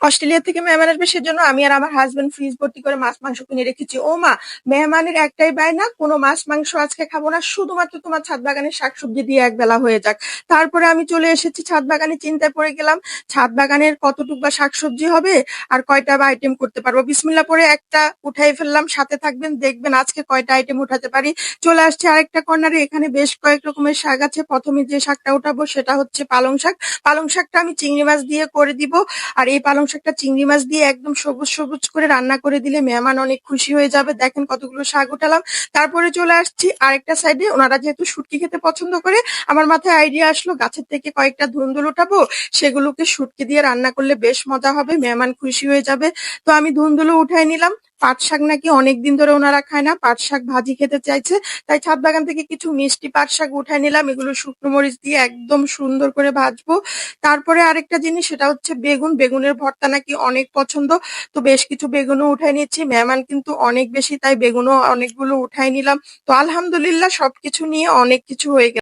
Australia থেকে মেহমান আসবে সেজন্য আমি আর আমার হাজবেন্ড ফ্রিজ ভর্তি করে মাছ, মাংস কিনে রেখেছি। ও মা, মেহমানের একটাই বায়না কোনো মাছ, মাংস আজকে খাব না, শুধুমাত্র তোমার ছাদ বাগানের শাকসবজি দিয়ে এক বেলা হয়ে যাক। তারপরে আমি চলে এসেছি ছাদ বাগানে, চিন্তায় পড়ে গেলাম, ছাদ বাগানের কতটুক বা শাকসবজি হবে আর কয়টা বা আইটেম করতে পারব। বিসমিল্লা পরে একটা উঠাই ফেললাম, সাথে থাকবেন, দেখবেন আজকে কয়টা আইটেম উঠাতে পারি। চলে আসছে আরেকটা কর্নারে এখানে বেশ কয়েক রকমের শাক আছে। প্রথমে যে শাকটা উঠাবো সেটা হচ্ছে পালং শাক। পালং শাকটা আমি চিংড়ি মাছ দিয়ে করে দিব, আর এই পালং শাকটা চিংড়ি মাছ দিয়ে একদম সবুজ সবুজ করে রান্না করে দিলে মেহমান অনেক খুশি হয়ে যাবে। দেখেন কতগুলো শাক উঠালাম। তারপরে চলে আসছি আরেকটা সাইডে ওনারা যেহেতু শুটকি খেতে পছন্দ করে, আমার মাথায় আইডিয়া আসলো, গাছের থেকে কয়েকটা ধুন্দুল উঠাবো। সেগুলোকে শুটকি দিয়ে রান্না করলে বেশ মজা হবে, মেহমান খুশি হয়ে যাবে। তো আমি ধুন্দুলো উঠাই নিলাম। পাট শাক নাকি অনেকদিন ধরে ওনারা খায় না, পাট শাক ভাজি খেতে চাইছে, তাই ছাদ বাগান থেকে কিছু মিষ্টি পাট শাক উঠায় নিলাম, এগুলো শুকনো মরিচ দিয়ে একদম সুন্দর করে ভাজবো। তারপরে আরেকটা জিনিস, সেটা হচ্ছে বেগুন। বেগুনের ভর্তা নাকি অনেক পছন্দ, তো বেশ কিছু বেগুনও উঠাই নিচ্ছি। মেহমান কিন্তু অনেক বেশি, তাই বেগুনও অনেকগুলো উঠাই নিলাম। তো আলহামদুলিল্লাহ সবকিছু নিয়ে অনেক কিছু হয়ে গেল